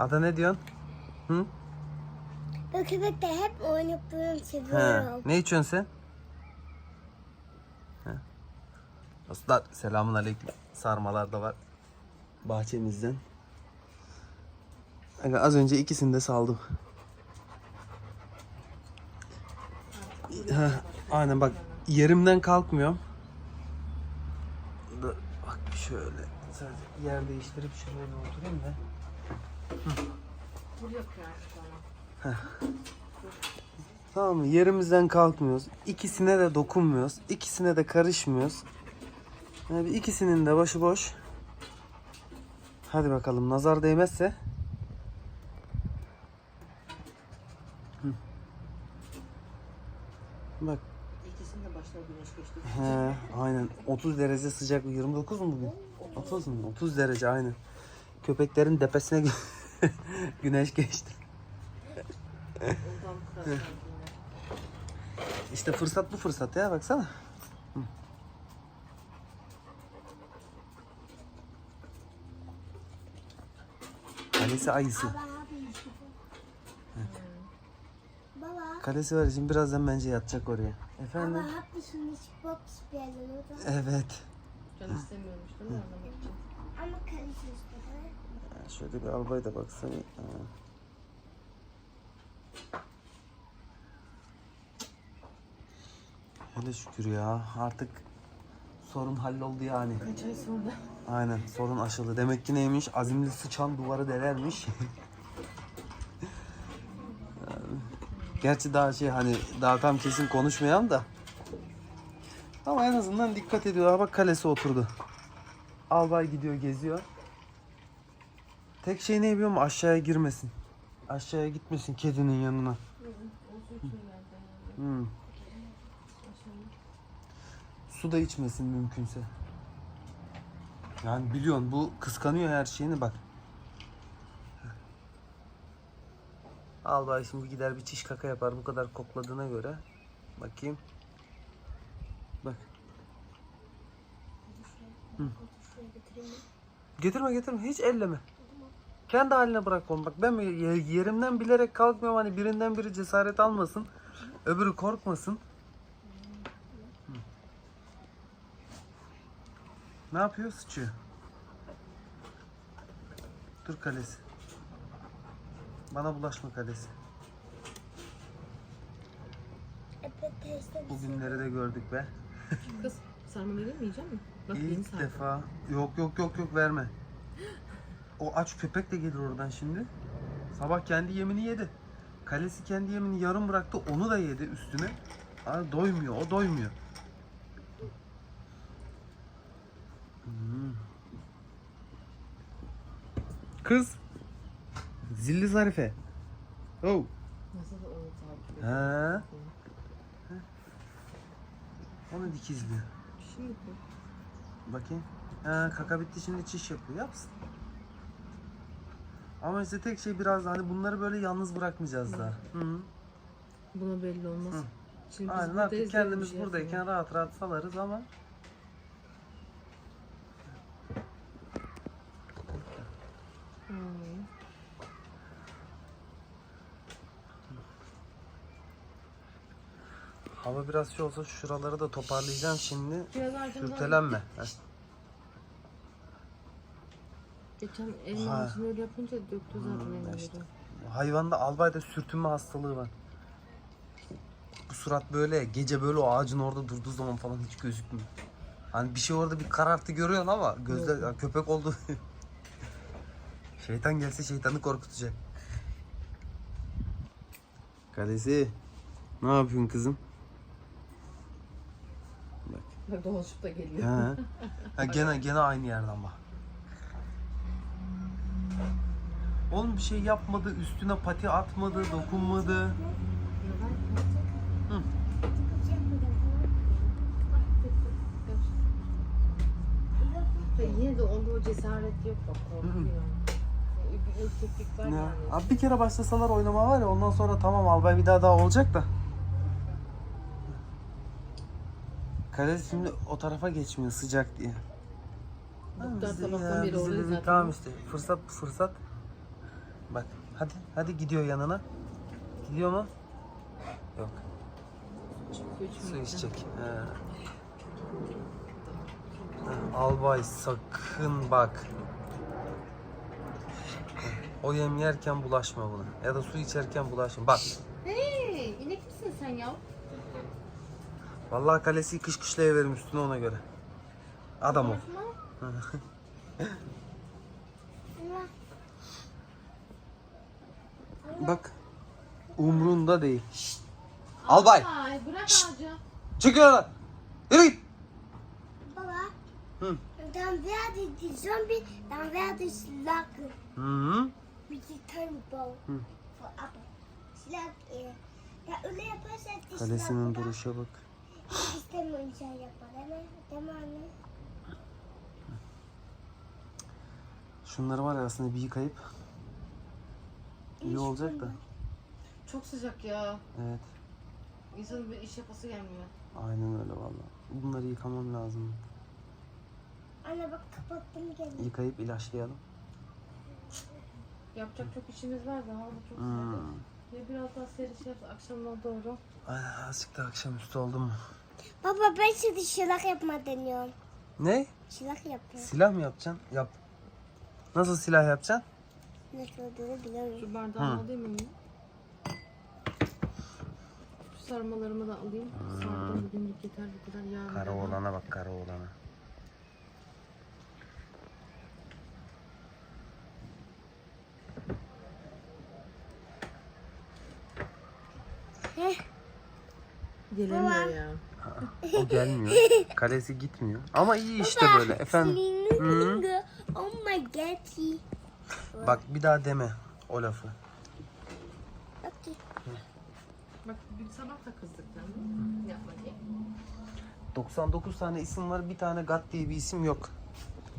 Ada ne diyorsun? Hı? Bu köpekle hep oynayıp duruyorum seviyorum. Ne içiyorsun sen? He. Dostlar selamun aleyküm. Sarmalar da var. Bahçemizden. Aga, az önce ikisini de saldım. Heh, aynen bak yerimden kalkmıyorum. Bak şöyle sadece yer değiştirip şuraya oturayım da. Tamam mı? Yerimizden kalkmıyoruz. İkisine de dokunmuyoruz. İkisine de karışmıyoruz. Yani ikisinin de başı boş. Hadi bakalım nazar değmezse. Hı. Bak İkisinin de başına güneş geçti. he, aynen 30 derece sıcak 29 mu bugün? 30 mu? 30 derece aynen. Köpeklerin tepesine gü- güneş geçti. İşte fırsat bu fırsat ya baksana. Hı. Kalesi ayısı. Kalesi var için birazdan bence yatacak oraya. Efendim? Baba haklısın hiç box oder? Evet. Can istemiyormuş değil mi? Ama kalesi istiyor. Şöyle bir albay da baksana. Hele şükür ya artık sorun halloldu yani. Kaç ay sonra? Aynen sorun aşıldı. Demek ki neymiş? Azimli sıçan duvarı delermiş. Gerçi daha şey hani daha tam kesin konuşmayalım da. Ama en azından dikkat ediyor. Ha Bak kalesi oturdu. Albay gidiyor geziyor. Tek şey ne biliyor musun? Aşağıya girmesin. Aşağıya gitmesin kedinin yanına. Hmm. Su da içmesin mümkünse. Yani biliyorsun bu kıskanıyor her şeyini bak. Albay şimdi gider bir çiş kaka yapar bu kadar kokladığına göre. Bakayım. Bak. Hı. Getirme getirme hiç elleme. Kendi haline bırak onu. Bak ben ye- yerimden bilerek kalkmıyorum hani birinden biri cesaret almasın. Öbürü korkmasın. Hı. Ne yapıyor? Sıçıyor. Dur kalesi. Bana bulaşma kalesi. Evet teyze. Bugünleri de gördük be. Kız sarma vereyim mi yiyecek misin? Bak İlk sarma. defa. Yok yok yok yok verme. O aç köpek de gelir oradan şimdi. Sabah kendi yemini yedi. Kalesi kendi yemini yarım bıraktı. Onu da yedi üstüne. Ha, doymuyor. O doymuyor. Hmm. Kız. Zilli Zarife. Oh. Ha. Onu dikizliyor. Şimdi bu. Bakayım. Ha, kaka bitti şimdi çiş yapıyor. Yapsın. Ama işte tek şey biraz hani bunları böyle yalnız bırakmayacağız daha. Hı. Buna belli olmaz. Hı. Şimdi Aynen artık kendimiz buradayken rahat rahat salarız ama Hı. hava biraz şey olsa şuraları da toparlayacağım şimdi. Biraz Sürtelenme. Geçen Ha. elma ağacını öyle yapınca döktü zaten Hmm, elmaları. işte. Hayvanda albayda sürtünme hastalığı var. Bu surat böyle gece böyle o ağacın orada durduğu zaman falan hiç gözükmüyor. Hani bir şey orada bir karartı görüyorsun ama gözler ya köpek oldu. Şeytan gelse şeytanı korkutacak. Kalesi. Ne yapıyorsun kızım? Bak dolaşıp da geliyor. Ha. ha gene gene aynı yerden bak. Oğlum bir şey yapmadı, üstüne pati atmadı, dokunmadı. Hı. Yine de onda o cesaret yok bak korkuyor. Ürkeklik var Ya, yani. abi bir kere başlasalar oynama var ya ondan sonra tamam albay bir daha daha olacak da. Kalesi şimdi o tarafa geçmiyor sıcak diye. Bizi- sabahtan beri dedi, zaten. Tamam işte fırsat fırsat. Bak hadi hadi gidiyor yanına. Gidiyor mu? Yok. Su içecek. He, Albay sakın bak. O yem yerken bulaşma buna. Ya da su içerken bulaşma. Bak. Hey, inek misin sen ya? Vallahi kalesi kış kışlayıverim üstüne ona göre. Adam ol. Bak. Umrunda değil. Albay. Ay bırak ağacı. Çık oradan. Yürü git. Baba, Hı. dan werden die Zombie, dan werden slakken. Hı -hı. Met die tuinbouw. Hı. Appel. Slak, eh. Ja, öyle yaparsan die Kalesinin duruşa bak. Değil mi? Değil mi anne? Şunları var ya aslında bir yıkayıp iyi olacak da. Çok sıcak ya. Evet. İnsanın bir iş yapası gelmiyor. Aynen öyle vallahi. Bunları yıkamam lazım. Anne bak kapattım gene. Yıkayıp ilaçlayalım. Yapacak çok işimiz var da hava çok sıcak. Hmm. Ya biraz daha serişeceğiz akşamdan doğru. Ay, azıcık da akşamüstü oldu mu? Baba ben şimdi şılak yapma deniyorum. Ne? Şılak yapıyorum. Silah mı yapacaksın? Yap. Nasıl silah yapacaksın? Nasıl olduğunu bilmiyorum. Şu bardağı Hı. alayım mı? Şu sarmalarımı da alayım. Sardım bugünlük yeter bu kadar yarın. Kara devam. oğlana bak kara oğlana. Gelemiyor ya. O gelmiyor. Kalesi gitmiyor. Ama iyi işte böyle efendim. Hı. Oh my god. Bak bir daha deme o lafı. Okey. Bak bir sabah da kızdık. Yapma diye. 99 tane isim var bir tane Gat diye bir isim yok.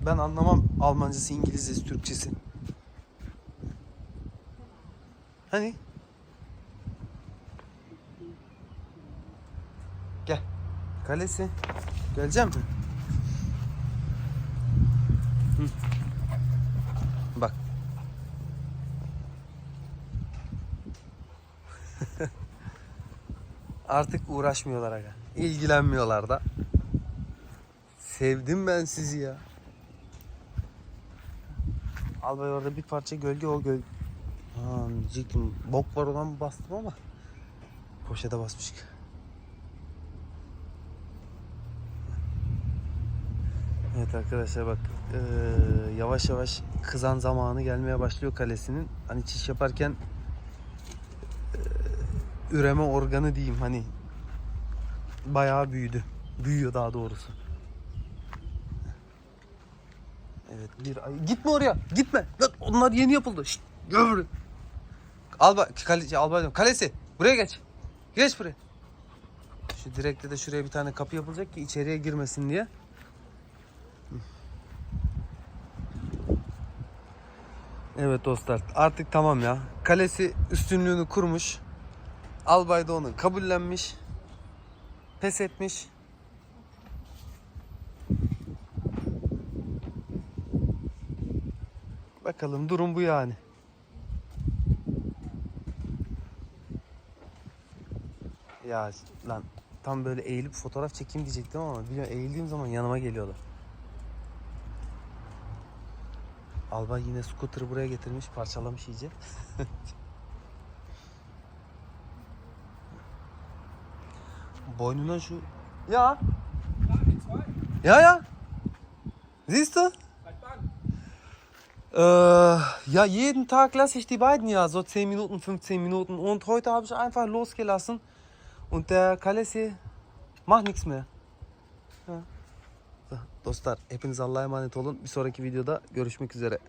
Ben anlamam Almancası, İngilizcesi, Türkçesi. Hani? Gel. Kalesi. Gelecek mi? Hı. Bak. Artık uğraşmıyorlar aga. İlgilenmiyorlar da. Sevdim ben sizi ya. Al bay orada bir parça gölge o gölge. Ha diyecektim bok var olan bastım ama poşete basmış. Evet arkadaşlar bak eee, yavaş yavaş kızan zamanı gelmeye başlıyor kalesinin. Hani çiş yaparken üreme organı diyeyim hani bayağı büyüdü. Büyüyor daha doğrusu. Evet bir ay. Gitme oraya. Gitme. Lan onlar yeni yapıldı. Şşt, buraya. Alba, kaleci, Alba. Kalesi. Buraya geç. Geç buraya. Şu direkte de şuraya bir tane kapı yapılacak ki içeriye girmesin diye. Evet dostlar artık tamam ya. Kalesi üstünlüğünü kurmuş. Albay da onu kabullenmiş. Pes etmiş. Bakalım durum bu yani. Ya lan tam böyle eğilip fotoğraf çekeyim diyecektim ama biliyorum eğildiğim zaman yanıma geliyorlar. Albay yine scooter'ı buraya getirmiş, parçalamış iyice. Boynuna şu... Ya. Ja, ja. Siehst du? Äh, ja, jeden Tag lasse ich die beiden ja so 10 Minuten, 15 Minuten. Und heute habe ich einfach losgelassen. Und der Kalesi macht nichts mehr. Ja. Dostlar hepiniz Allah'a emanet olun. Bir sonraki videoda görüşmek üzere.